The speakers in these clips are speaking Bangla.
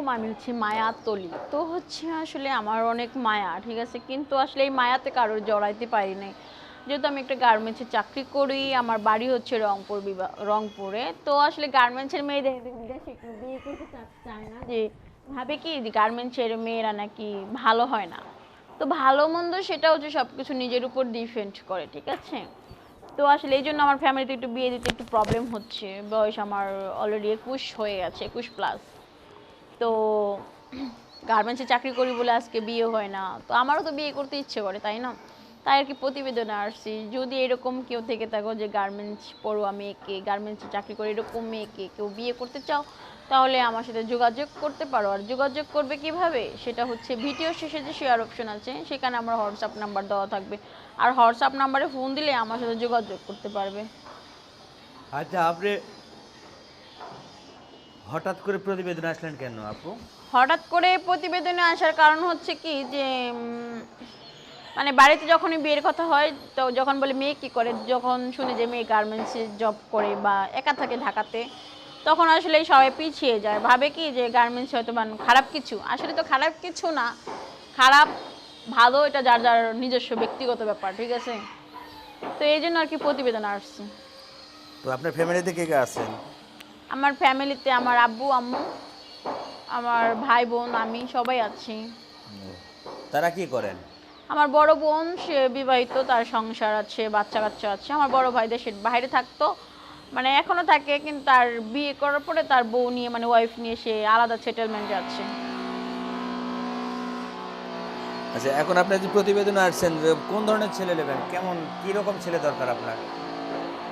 আলাইকুম আমি হচ্ছে মায়া তলি। তো হচ্ছে আসলে আমার অনেক মায়া, ঠিক আছে? কিন্তু আসলে এই মায়াতে কারোর জড়াইতে পারি নাই। যেহেতু আমি একটা গার্মেন্টসে চাকরি করি, আমার বাড়ি হচ্ছে রংপুর রংপুরে। তো আসলে গার্মেন্টসের মেয়েদের বিয়ে করতে চায় না যে, ভাবে কি গার্মেন্টসের মেয়েরা নাকি ভালো হয় না? তো ভালো মন্দ সেটা হচ্ছে সব কিছু নিজের উপর ডিপেন্ড করে, ঠিক আছে? তো আসলে এই জন্য আমার ফ্যামিলিতে একটু বিয়ে দিতে একটু প্রবলেম হচ্ছে। বয়স আমার অলরেডি একুশ হয়ে গেছে, একুশ প্লাস তো গার্মেন্টসে চাকরি করি বলে আজকে বিয়ে হয় না। তো আমারও তো বিয়ে করতে ইচ্ছে করে, তাই না? তাই আর কি প্রতিবেদনে আসছি। যদি এরকম কেউ থেকে থাকো যে গার্মেন্টস পড়ুয়া মেয়েকে গার্মেন্টসে চাকরি করে এরকম মেয়েকে কেউ বিয়ে করতে চাও, তাহলে আমার সাথে যোগাযোগ করতে পারো। আর যোগাযোগ করবে কীভাবে? সেটা হচ্ছে ভিডিও শেষে যে শেয়ার অপশন আছে, সেখানে আমার হোয়াটসঅ্যাপ নাম্বার দেওয়া থাকবে। আর হোয়াটসঅ্যাপ নাম্বারে ফোন দিলে আমার সাথে যোগাযোগ করতে পারবে। আচ্ছা আপনি হঠাৎ করে প্রতিবেদন আসলেন কেন আপু? হঠাৎ করে প্রতিবেদনে আসার কারণ হচ্ছে কি যে মানে বাড়িতে যখনই বিয়ের কথা হয় তো যখন বলে মেয়ে কি করে যখন শুনি যে মেয়ে গার্মেন্টসে জব করে বা একা থাকে ঢাকাতে তখন আসলে সবাই পিছিয়ে যায়। ভাবে কি যে গার্মেন্টস হয়তো মানে খারাপ কিছু। আসলে তো খারাপ কিছু না। খারাপ ভালো এটা যার যার নিজস্ব ব্যক্তিগত ব্যাপার ঠিক আছে? তো এই জন্য আর কি প্রতিবেদন আসছে। তো আপনার ফ্যামিলিতে কে কে আছেন? আমার ফ্যামিলিতে আমার আব্বু আম্মু আমার ভাই বোন আমি সবাই আছি। তারা কি করেন? আমার বড় বোন সে বিবাহিত তার সংসার আছে বাচ্চা কাচ্চা আছে। আমার বড় ভাই দেশের বাইরে থাকতো মানে এখনও থাকে কিন্তু তার বিয়ে করার পরে তার বউ নিয়ে মানে ওয়াইফ নিয়ে সে আলাদা সেটেলমেন্টে আছে। আচ্ছা এখন আপনি যে প্রতিবেদন আসছেন কোন ধরনের ছেলে নেবেন? কেমন কি রকম ছেলে দরকার আপনার?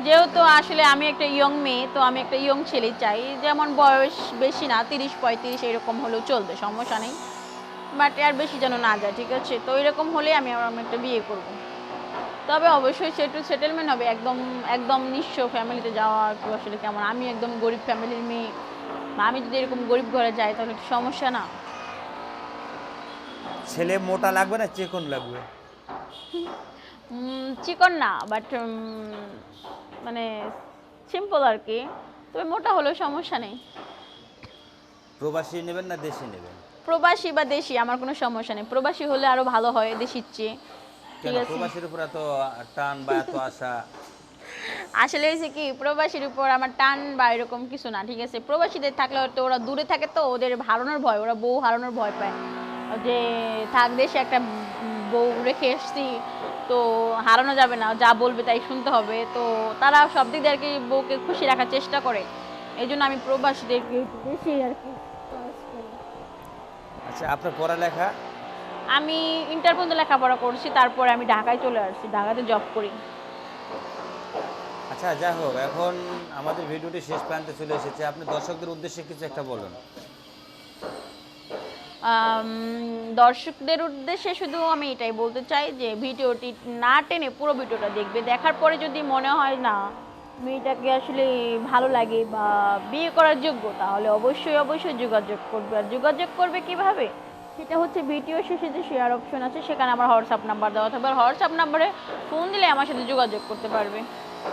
যেহেতু আসলে আমি একটা ইয়ং মেয়ে তো আমি একটা ইয়ং ছেলে চাই। যেমন বয়স বেশি না তিরিশ পঁয়ত্রিশ এরকম হলেও চলবে সমস্যা নেই। বাট আর বেশি যেন না যায় ঠিক আছে? তো এরকম হলে আমি আমার আমি একটা বিয়ে করব। তবে অবশ্যই সেটু সেটেলমেন্ট হবে। একদম একদম নিঃস্ব ফ্যামিলিতে যাওয়া একটু আসলে কেমন? আমি একদম গরিব ফ্যামিলির মেয়ে। বা আমি যদি এরকম গরিব ঘরে যাই তাহলে একটু সমস্যা না। ছেলে মোটা লাগবে না চিকন লাগবে? চিকন না বাট মানে সিম্পল আর কি। তবে মোটা হলেও সমস্যা নেই। প্রবাসী নেবেন না দেশি নেবেন? প্রবাসী বা দেশি আমার কোনো সমস্যা নেই। প্রবাসী হলে আরও ভালো হয় দেশির চেয়ে। ঠিক আছে। প্রবাসীর উপর এত টান বা এত আশা? আসলে হয়েছে কি প্রবাসীর উপর আমার টান বা এরকম কিছু না ঠিক আছে? প্রবাসীদের থাকলে হয়তো ওরা দূরে থাকে তো ওদের হারানোর ভয় ওরা বউ হারানোর ভয় পায়। যে থাক দেশে একটা বউ রেখে এসছি তো হারানো যাবে না যা বলবে তাই শুনতে হবে। তো তারা সব দিক দিয়ে আর কি বউকে খুশি রাখার চেষ্টা করে। এই জন্য আমি প্রবাসীদেরকে বেশি আর কি আচ্ছা আপনার পড়ালেখা? আমি ইন্টার পর্যন্ত লেখাপড়া করছি তারপরে আমি ঢাকায় চলে আসছি ঢাকাতে জব করি। আচ্ছা যাই হোক এখন আমাদের ভিডিওটি শেষ প্রান্তে চলে এসেছে। আপনি দর্শকদের উদ্দেশ্যে কিছু একটা বলুন। দর্শকদের উদ্দেশ্যে শুধু আমি এটাই বলতে চাই যে ভিডিওটি না টেনে পুরো ভিডিওটা দেখবে। দেখার পরে যদি মনে হয় না, মেয়েটাকে আসলে ভালো লাগে বা বিয়ে করার যোগ্য, তাহলে অবশ্যই অবশ্যই যোগাযোগ করবে। আর যোগাযোগ করবে কীভাবে? সেটা হচ্ছে ভিডিও শেষে যে শেয়ার অপশন আছে, সেখানে আমার হোয়াটসঅ্যাপ নাম্বার দেওয়া থাকবে। আর হোয়াটসঅ্যাপ নাম্বারে ফোন দিলে আমার সাথে যোগাযোগ করতে পারবে।